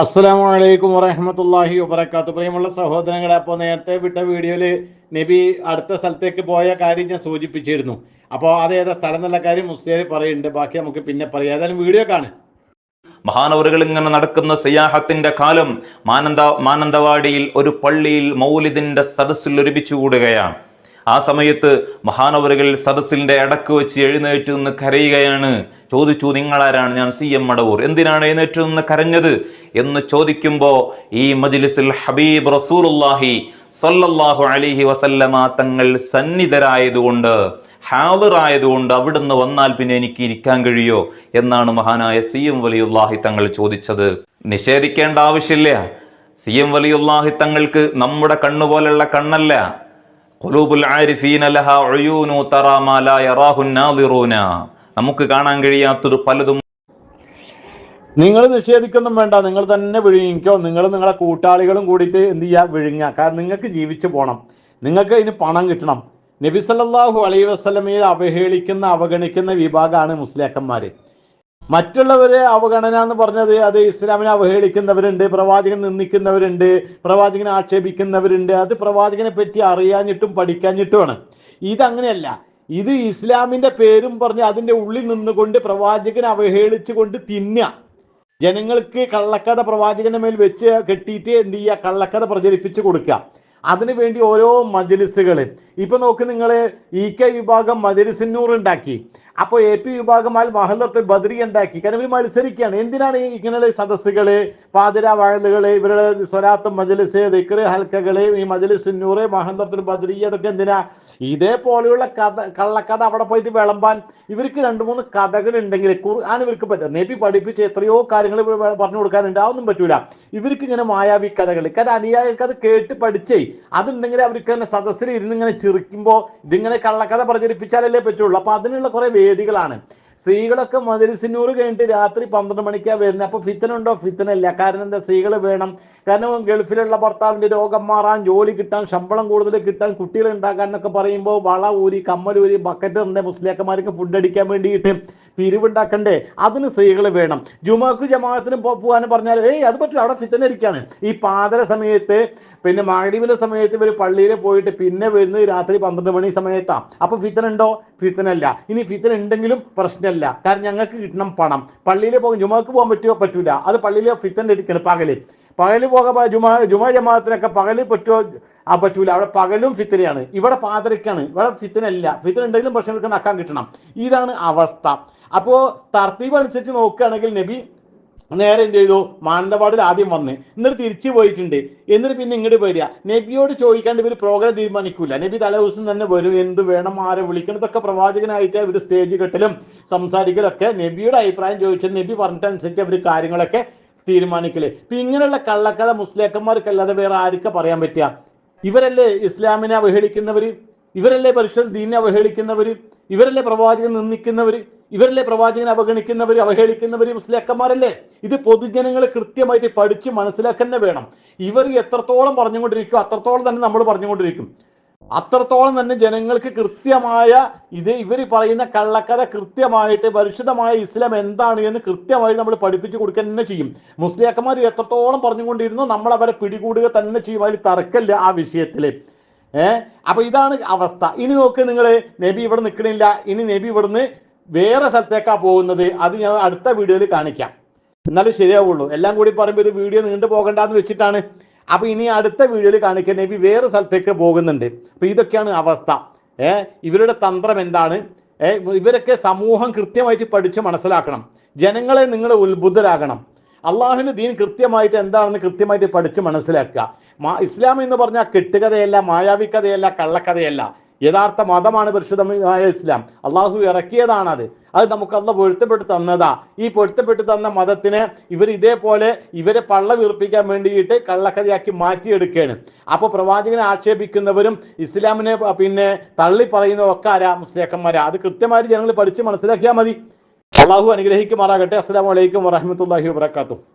അസ്സലാമു അലൈക്കും വറഹമത്തല്ലാഹി വബർക്കാത്തു പ്രിയമുള്ള സഹോദരങ്ങളെ അപ്പോൾ നേരത്തെ വിട്ട വീഡിയോയിൽ നബി അടുത്ത സ്ഥലത്തേക്ക് പോയ കാര്യം ഞാൻ സൂചിപ്പിച്ചിരുന്നു. അപ്പോൾ അത് ഏതാ സ്ഥലം എന്നുള്ള കാര്യം മുസ്ലിം പറയുന്നുണ്ട്. ബാക്കി നമുക്ക് പിന്നെ പറയാം. ഏതായാലും വീഡിയോ കാണും. മഹാനവറുകൾ ഇങ്ങനെ നടക്കുന്ന സിയാഹത്തിന്റെ കാലം മാനന്ത മാനന്തവാടിയിൽ ഒരു പള്ളിയിൽ മൗലിദിന്റെ സദസ്സിൽ ഒരുമിച്ച് കൂടുകയാണ്. ആ സമയത്ത് മഹാനവറുകൾ സദസ്സിന്റെ അടക്ക് വെച്ച് എഴുന്നേറ്റ് നിന്ന് കരയുകയാണ്. ചോദിച്ചു നിങ്ങളാരാണ്? ഞാൻ സി എം മടവൂർ. എന്തിനാണ് എഴുന്നേറ്റ് നിന്ന് കരഞ്ഞത്? എന്ന് ചോദിക്കുമ്പോ ഈ മജ്ലിസിൽ ഹബീബ് റസൂലുള്ളാഹി സൊല്ലാഹു അലിഹി വസല്ലമ തങ്ങൾ സന്നിധരായതുകൊണ്ട് ഹാവറായതുകൊണ്ട് അവിടുന്ന് വന്നാൽ പിന്നെ എനിക്ക് ഇരിക്കാൻ കഴിയോ? എന്നാണ് മഹാനായ സി എം വലിയുല്ലാഹി തങ്ങൾ ചോദിച്ചത്. നിഷേധിക്കേണ്ട ആവശ്യമില്ല. സി എം വലിയുല്ലാഹി തങ്ങൾക്ക് നമ്മുടെ കണ്ണുപോലുള്ള കണ്ണല്ല. നമുക്ക് കാണാൻ കഴിയാത്തൊരു പലതും നിങ്ങൾ നിഷേധിക്കൊന്നും വേണ്ട നിങ്ങൾ തന്നെ വിഴുങ്ങിക്കോ നിങ്ങൾ നിങ്ങളുടെ കൂട്ടാളികളും കൂടിയിട്ട് എന്ത് ചെയ്യുക വിഴുങ്ങുക. കാരണം നിങ്ങൾക്ക് ജീവിച്ചു പോകണം നിങ്ങൾക്ക് ഇതിന് പണം കിട്ടണം. നബി സല്ലല്ലാഹു അലൈഹി വസല്ലമയെ അവഹേളിക്കുന്ന അവഗണിക്കുന്ന വിഭാഗമാണ് മുസ്ലിയാക്കന്മാർ മറ്റുള്ളവരെ അവഗണന എന്ന് പറഞ്ഞത് അത് ഇസ്ലാമിനെ അവഹേളിക്കുന്നവരുണ്ട് പ്രവാചകൻ നിന്ദിക്കുന്നവരുണ്ട് പ്രവാചകനെ ആക്ഷേപിക്കുന്നവരുണ്ട്. അത് പ്രവാചകനെ പറ്റി അറിയാഞ്ഞിട്ടും പഠിക്കാഞ്ഞിട്ടുമാണ്. ഇതങ്ങനെയല്ല. ഇത് ഇസ്ലാമിന്റെ പേരും പറഞ്ഞ് അതിന്റെ ഉള്ളിൽ നിന്നുകൊണ്ട് പ്രവാചകനെ അവഹേളിച്ചുകൊണ്ട് തിന്നുക. ജനങ്ങൾക്ക് കള്ളക്കഥ പ്രവാചകന്റെ മേൽ വെച്ച് കെട്ടിയിട്ട് എന്ത് ചെയ്യുക? കള്ളക്കഥ പ്രചരിപ്പിച്ചു കൊടുക്കുക. അതിനു വേണ്ടി ഓരോ മജലിസുകൾ ഇപ്പൊ നോക്ക് നിങ്ങൾ ഇ കെ വിഭാഗം മദരിസിന്നൂർ ഉണ്ടാക്കി. അപ്പോൾ എ പി വിഭാഗം അൽ മഹല്ലത്ത് ബദ്രി ഉണ്ടാക്കി. കാരണം ഇവർ മത്സരിക്കുകയാണ്. എന്തിനാണ് ഇങ്ങനെയുള്ള സദസ്സുകൾ? പാതിര വയലുകൾ ഇവരുടെ സ്വരാത്ത് മജലിസ് ദിക്റ് ഹൽക്കകൾ ഈ മജലിസിന്നൂറ് മഹല്ലത്തുൽ ബദ്രി അതൊക്കെ എന്തിനാ? ഇതേപോലെയുള്ള കഥ കള്ളക്കഥ അവിടെ പോയിട്ട് വിളമ്പാൻ ഇവർക്ക് രണ്ട് മൂന്ന് കഥകൾ ഉണ്ടെങ്കിൽ ഖുർആൻ ഇവർക്ക് പറ്റും നേപ്പി പഠിപ്പിച്ച് എത്രയോ കാര്യങ്ങൾ പറഞ്ഞു കൊടുക്കാനുണ്ട് അതൊന്നും പറ്റൂല. ഇവർക്ക് ഇങ്ങനെ മായാവി കഥകൾ കാരണം അനുയായികൾക്ക് അത് കേട്ട് പഠിച്ചേ. അതുണ്ടെങ്കിൽ അവർക്ക് തന്നെ സദസ്സിൽ ഇരുന്ന് ഇങ്ങനെ ചിരിക്കുമ്പോൾ ഇതിങ്ങനെ കള്ളക്കഥ പ്രചരിപ്പിച്ചാലല്ലേ പറ്റുള്ളൂ. അപ്പൊ അതിനുള്ള കുറെ വേദികളാണ്. സ്ത്രീകളൊക്കെ മദരിസിനൂറ് കഴിഞ്ഞിട്ട് രാത്രി പന്ത്രണ്ട് മണിക്കാണ് വരുന്നത് അപ്പൊ ഫിത്തനുണ്ടോ? ഫിത്തനല്ല. കാരണം എന്താ? സ്ത്രീകൾ വേണം. കാരണം ഗൾഫിലുള്ള ഭർത്താവിന്റെ രോഗം മാറാൻ ജോലി കിട്ടാൻ ശമ്പളം കൂടുതൽ കിട്ടാൻ കുട്ടികൾ ഉണ്ടാക്കാൻ എന്നൊക്കെ പറയുമ്പോൾ വള ഊരി കമ്മൽ ഊരി ബക്കറ്റ് ഉണ്ട് മുസ്ലിയാക്കന്മാർക്ക് ഫുഡ് അടിക്കാൻ വേണ്ടിയിട്ട് പിരിവുണ്ടാക്കണ്ടേ? അതിന് സ്ത്രീകൾ വേണം. ജുമാക്ക് ജമാഅത്തിന് പോകാൻ പറഞ്ഞാൽ ഏയ് അത് പറ്റില്ല അവിടെ ഫിത്തനരിക്കാണ്. ഈ പാതര സമയത്ത് പിന്നെ മാഗ്രീബിന്റെ സമയത്ത് ഇവർ പള്ളിയിൽ പോയിട്ട് പിന്നെ വരുന്നത് രാത്രി പന്ത്രണ്ട് മണി സമയത്താണ് അപ്പൊ ഫിത്തൻ ഫിത്തനല്ല. ഇനി ഫിത്തൻ ഉണ്ടെങ്കിലും പ്രശ്നമല്ല കാരണം ഞങ്ങൾക്ക് കിട്ടണം പണം. പള്ളിയിൽ പോകും. ജുമാക്ക് പോകാൻ പറ്റുമോ പറ്റൂല. അത് പള്ളിയിലെ ഫിത്തൻ ഇരിക്കണം പകൽ. പകൽ പോകാൻ ജുമാ ജുമാ ജമാഅത്തിനൊക്കെ പകൽ പറ്റുമോ ആ പറ്റൂല. അവിടെ പകലും ഫിത്തനെയാണ്. ഇവിടെ പാതിരക്കാണ്. ഇവിടെ ഫിത്തനല്ല. ഫിത്തൻ ഉണ്ടെങ്കിലും പ്രശ്നങ്ങൾക്ക് നക്കാൻ കിട്ടണം. ഇതാണ് അവസ്ഥ. അപ്പോ തർത്തീബ് അനുസരിച്ച് നോക്കുകയാണെങ്കിൽ നബി നേരെ എന്ത് ചെയ്തു? മാനന്തവാടിൽ ആദ്യം വന്ന്. എന്നിട്ട് തിരിച്ചു പോയിട്ടുണ്ട്. എന്നിട്ട് പിന്നെ ഇങ്ങോട്ട് വരിക. നബിയോട് ചോദിക്കാണ്ട് ഇവർ പ്രോഗ്രാം തീരുമാനിക്കൂല. നബി തലേ ദിവസം തന്നെ വരും. എന്ത് വേണം ആരെ വിളിക്കണതൊക്കെ പ്രവാചകനായിട്ട് ഇവർ സ്റ്റേജ് കെട്ടലും സംസാരിക്കലൊക്കെ നബിയുടെ അഭിപ്രായം ചോദിച്ചാൽ നബി പറഞ്ഞിട്ടനുസരിച്ച് അവർ കാര്യങ്ങളൊക്കെ തീരുമാനിക്കൽ. ഇപ്പൊ ഇങ്ങനെയുള്ള കള്ളക്കഥ മുസ്ലിയാക്കന്മാർക്കല്ലാതെ വേറെ ആർക്കെ പറയാൻ പറ്റുക? ഇവരല്ലേ ഇസ്ലാമിനെ അവഹേളിക്കുന്നവര്? ഇവരല്ലേ പരിശുദ്ധ ദീനെ അവഹേളിക്കുന്നവര്? ഇവരല്ലേ പ്രവാചകൻ നിന്ദിക്കുന്നവര്? ഇവരല്ലേ പ്രവാചകനെ അവഗണിക്കുന്നവർ അവഹേളിക്കുന്നവർ മുസ്ലിയാക്കന്മാരല്ലേ? ഇത് പൊതുജനങ്ങൾ കൃത്യമായിട്ട് പഠിച്ച് മനസ്സിലാക്കന്നെ വേണം. ഇവർ എത്രത്തോളം പറഞ്ഞുകൊണ്ടിരിക്കും അത്രത്തോളം തന്നെ നമ്മൾ പറഞ്ഞുകൊണ്ടിരിക്കും. അത്രത്തോളം തന്നെ ജനങ്ങൾക്ക് കൃത്യമായ ഇത് ഇവർ പറയുന്ന കള്ളക്കഥ കൃത്യമായിട്ട് പരിശുദ്ധമായ ഇസ്ലാം എന്താണ് എന്ന് കൃത്യമായി നമ്മൾ പഠിപ്പിച്ചു കൊടുക്കുക തന്നെ ചെയ്യും. മുസ്ലിയാക്കന്മാർ എത്രത്തോളം പറഞ്ഞുകൊണ്ടിരുന്നു നമ്മൾ അവരെ പിടികൂടുക തന്നെ ചെയ്യും. അതിൽ തർക്കമില്ല ആ വിഷയത്തിൽ. ഏഹ് അപ്പൊ ഇതാണ് അവസ്ഥ. ഇനി നോക്ക് നിങ്ങൾ നബി ഇവിടെ നിൽക്കണില്ല. ഇനി നബി ഇവിടുന്ന് വേറെ സ്ഥലത്തേക്കാ പോകുന്നത്? അത് ഞാൻ അടുത്ത വീഡിയോയിൽ കാണിക്കാം. എന്നാലും ശരിയാവുള്ളൂ. എല്ലാം കൂടി പറയുമ്പോൾ ഇത് വീഡിയോ നീണ്ടു പോകണ്ടെന്ന് വെച്ചിട്ടാണ്. അപ്പൊ ഇനി അടുത്ത വീഡിയോയിൽ കാണിക്കാൻ നബി വേറെ സ്ഥലത്തേക്ക് പോകുന്നുണ്ട്. അപ്പൊ ഇതൊക്കെയാണ് അവസ്ഥ. ഏഹ് ഇവരുടെ തന്ത്രം എന്താണ്? ഏഹ് ഇവരൊക്കെ സമൂഹം കൃത്യമായിട്ട് പഠിച്ച് മനസ്സിലാക്കണം. ജനങ്ങളെ നിങ്ങൾ ഉത്ബുദ്ധരാകണം. അള്ളാഹുവിന്റെ ദീൻ കൃത്യമായിട്ട് എന്താണെന്ന് കൃത്യമായിട്ട് പഠിച്ച് മനസ്സിലാക്കുക. ഇസ്ലാം എന്ന് പറഞ്ഞാൽ കെട്ടുകഥയല്ല മായാവിക്കഥയല്ല കള്ളക്കഥയല്ല. യഥാർത്ഥ മതമാണ് പരിശുദ്ധമായ ഇസ്ലാം. അള്ളാഹു ഇറക്കിയതാണ് അത്. അത് നമുക്ക് അന്ന് പൊരുത്തപ്പെട്ട് തന്നതാ. ഈ പൊരുത്തപ്പെട്ട് തന്ന മതത്തിന് ഇവർ ഇതേപോലെ ഇവരെ പള്ള വീർപ്പിക്കാൻ വേണ്ടിയിട്ട് കള്ളക്കഥയാക്കി മാറ്റിയെടുക്കുകയാണ്. അപ്പോൾ പ്രവാചകനെ ആക്ഷേപിക്കുന്നവരും ഇസ്ലാമിനെ പിന്നെ തള്ളി പറയുന്നതൊക്കെ ആരാ? മുസ്ലിയാക്കന്മാരാ. അത് കൃത്യമായിട്ട് ജനങ്ങൾ പഠിച്ച് മനസ്സിലാക്കിയാൽ മതി. അള്ളാഹു അനുഗ്രഹിക്കുമാറാകട്ടെ. അസ്സാം വലൈക്കും വറഹമത്തല്ലാഹി വാത്തു